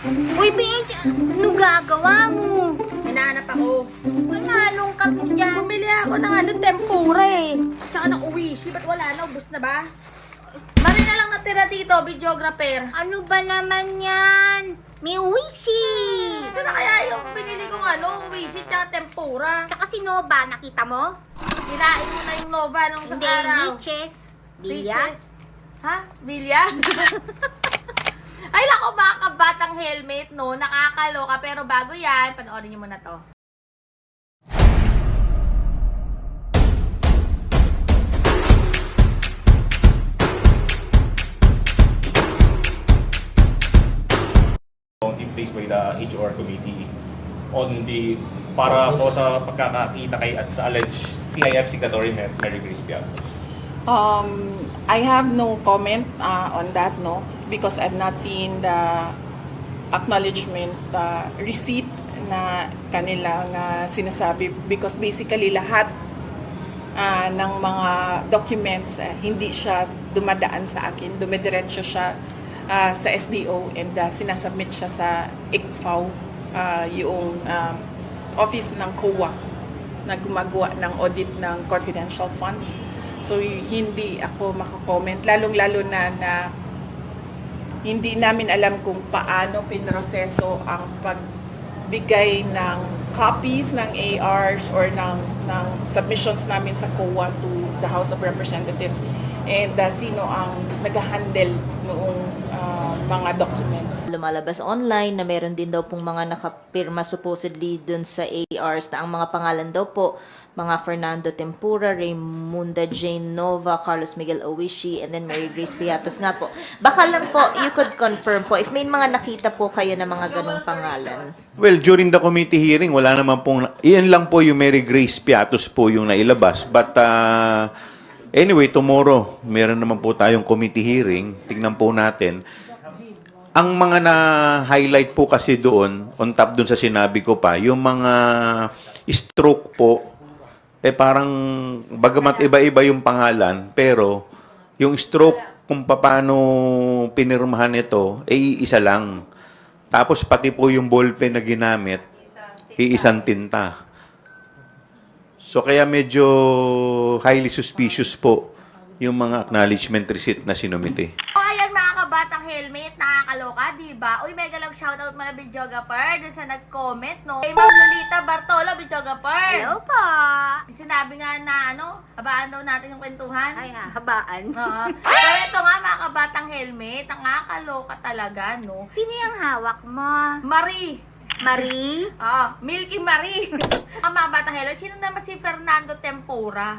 Uy, Paige, ano gagawa mo? Hinahanap ako. Manalong ka po dyan. Bumili ako ng ano, tempura eh. Tsaka ng uwishi. Ba't wala na? Ubus na ba? Mari na lang natira dito, videographer. Ano ba naman yan? May wishy! Saan na kaya yung binili kong ano, uwishi tsaka tempura? Tsaka si Nova, nakita mo? Kinain mo na yung Nova nung sa Hindi, araw. Liches. Bilya? Ha? Bilya? Ay, lako mga kabatang helmet, no? Nakakaloka. Pero bago yan, panoorin niyo muna to. in place by the HR committee on the para po sa pagkakakita kay at sa alleged CIF signatory Mary Grace Piatos. Um, I have no comment uh, on that, no, because I've not seen the acknowledgement uh, receipt na kanilang uh, sinasabi because basically lahat uh, ng mga documents uh, hindi siya dumadaan sa akin, dumidiretso siya uh, sa SDO and uh, sinasubmit siya sa ICFAO, uh, yung um, office ng COA na gumagawa ng audit ng confidential funds. So, hindi ako makakomment, lalong-lalo na na hindi namin alam kung paano pinroseso ang pagbigay ng copies ng ARs or ng, ng submissions namin sa COA to the House of Representatives. And uh, sino ang nag-handle noong mga documents. lumalabas online na meron din daw pong mga nakapirma supposedly dun sa ARs na ang mga pangalan daw po mga Fernando Tempura, Raymunda Jane Nova, Carlos Miguel Owishi, and then Mary Grace Piatos nga po. Baka lang po, you could confirm po, if may mga nakita po kayo na mga ganong pangalan. Well, during the committee hearing, wala naman pong, iyan lang po yung Mary Grace Piatos po yung nailabas. But uh, anyway, tomorrow, meron naman po tayong committee hearing. Tingnan po natin. Ang mga na-highlight po kasi doon, on top doon sa sinabi ko pa, yung mga stroke po, eh parang, bagamat iba-iba yung pangalan, pero yung stroke kung paano pinirmahan ito, eh isa lang. Tapos pati po yung ballpen na ginamit, iisang tinta. So kaya medyo highly suspicious po yung mga acknowledgement receipt na sinumite. Kabatang helmet, nakakaloka, di ba? Uy, mega love shoutout mga videographer dun sa nag-comment, no? Kay Ma'am Lolita Bartolo, videographer. Hello po! Sinabi nga na ano, habaan daw natin yung kwentuhan. Ay, ha, habaan. Oo. Pero ito nga mga kabatang helmet, nakakaloka talaga, no? Sino yung hawak mo? Marie. Marie? Ah, Milky Marie. Ang mga batang helmet, sino naman si Fernando Tempura?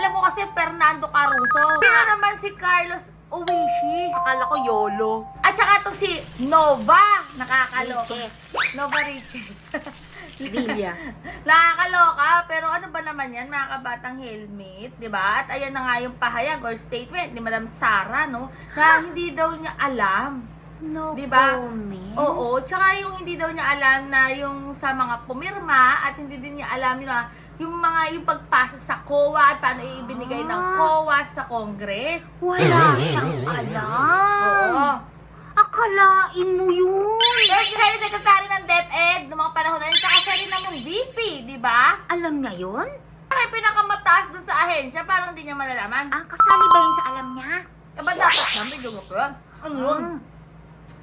Alam mo kasi Fernando Caruso. Sino naman si Carlos Owishi? Akala ko YOLO. At saka itong si Nova. Nakakaloka. Riches. Nova Riches. Villa. Nakakaloka. Pero ano ba naman yan, mga kabatang helmet, di ba? At ayan na nga yung pahayag or statement ni Madam Sara, no? Na hindi daw niya alam. No Di ba? comment. Oo. Tsaka yung hindi daw niya alam na yung sa mga pumirma at hindi din niya alam yun na yung mga yung pagpasa sa COA at paano ibinigay ng Ah. COA sa Congress. Wala siyang alam. Oo. Akalain mo yun. Pero siya yung secretary ng DepEd noong mga panahon na yun. Tsaka siya rin namang VP, di ba? Alam niya yun? Kaya pinakamataas dun sa ahensya, parang hindi niya malalaman. Ah, kasali ba yun sa alam niya? Eh, ba dapat namin apron? Ano yun? Ah.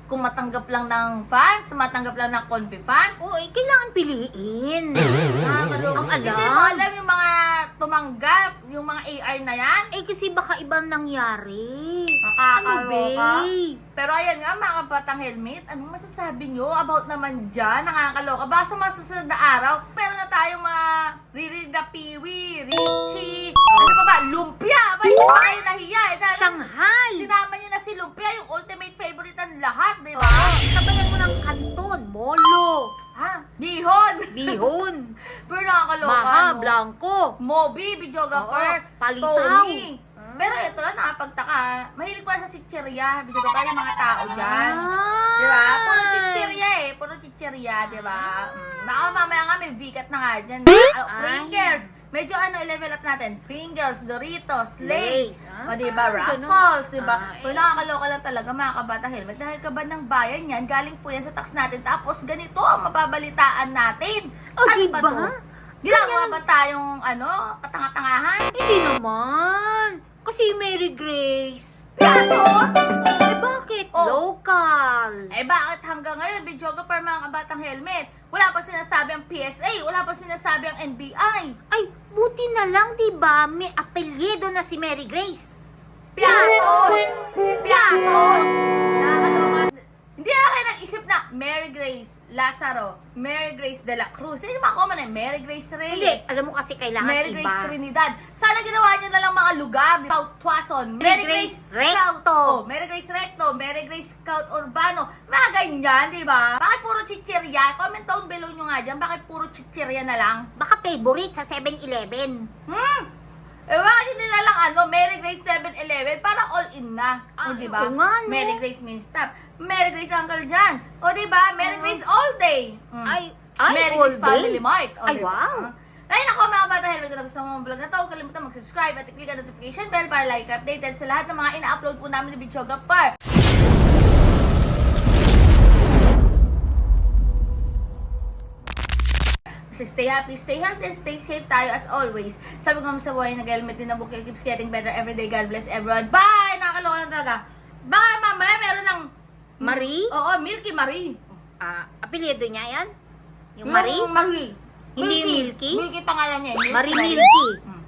Kung matanggap lang ng fans, matanggap lang ng confi fans, Oo, eh, kailangan piliin. Nakakaloka. Ang alam. Hindi mo alam yung mga tumanggap, yung mga AR na yan. Eh, kasi baka ibang nangyari. Nakakaloka. Ano, babe? Pero ayan nga, mga kabatang helmet, anong masasabi nyo about naman dyan? Nakakaloka. Baka sa mga susunod na araw, meron na tayong mga Riri na Piwi, Richie, ano pa ba, Lumpia. Ba, hindi pa kayo nahiya. Eh, dahil Shanghai! Sinama nyo na si Lumpia, yung ultimate favorite ng lahat, di ba? Oo, sabayan mo ng kanton, molo, Ha? Bihon! bihon, Pero nakakaloka, maha, no? blanco. Moby, videographer, Oo, palitaw. Tony. Mm. Pero ito lang, nakapagtaka. Mahilig pa sa chicheria, videographer, yung mga tao dyan. Ah. Di ba? Puro chicheria eh. Puro chicheria, di ba? Mm. Baka mamaya nga may vikat na nga dyan. Ah. Pringles, medyo ano, level up natin. Pringles, Doritos, Lays, Lays. ah, o diba, ganun. Raffles, diba? Ah, Pero eh. nakakaloka lang talaga mga kabata helmet. Dahil kabad ng bayan yan, galing po yan sa tax natin. Tapos ganito ang mababalitaan natin. Oh, Ano diba? to? Ginagawa ba tayong, ano, katanga-tangahan? Hindi naman. Kasi Mary Grace. Piatos! Oh. Local. Eh bakit hanggang ngayon, videographer mga kabatang helmet, wala pa sinasabi ang PSA, wala pa sinasabi ang NBI. Ay, buti na lang, di ba? May apelyido na si Mary Grace. Piatos! Piatos! Nakakaloka. Hindi na kayo nag-isip na Mary Grace Lazaro, Mary Grace de la Cruz. Hindi ba common eh? Mary Grace Hindi, Reyes. alam mo kasi kailangan Mary iba. Grace Trinidad. Sana ginawa niyo na lang mga lugar. South Tuason. Mary Grace Recto. Oh, Mary Grace Recto. Mary Grace Scout Urbano. Ganyan, di ba? Bakit puro chichirya? Comment down below nyo nga dyan. Bakit puro chichirya na lang? Baka favorite sa 7-Eleven. Hmm? Eh, bakit hindi na lang ano, Mary Grace 7-Eleven? Para all-in na. O, Ah, di ba? oo nga, no? Mary Grace means stop. Mary Grace Uncle Jan. O, di ba? Mary Grace all day. Hmm. Ay, ay, Mary all Grace day? Family Mart. O, Ay, di ba? wow. Ay, nako mga bata, helmet na gusto mo ang vlog na to. Huwag kalimutan mag-subscribe at i-click ang notification bell para like updated sa lahat ng mga ina-upload po namin ni Videographer. Stay happy, stay healthy, and stay safe tayo as always. Sabi ko sa buhay, nag-helmet din na book keeps getting better every day. God bless everyone. Bye! Nakakaloka lang talaga. Baka mamaya meron ng... Marie? Oo, Milky Marie. Ah, apelyido niya yan? Yung Marie? Marie. Hindi yung Milky? Milky pangalan niya. eh. Marie Marie. Milky. Mm.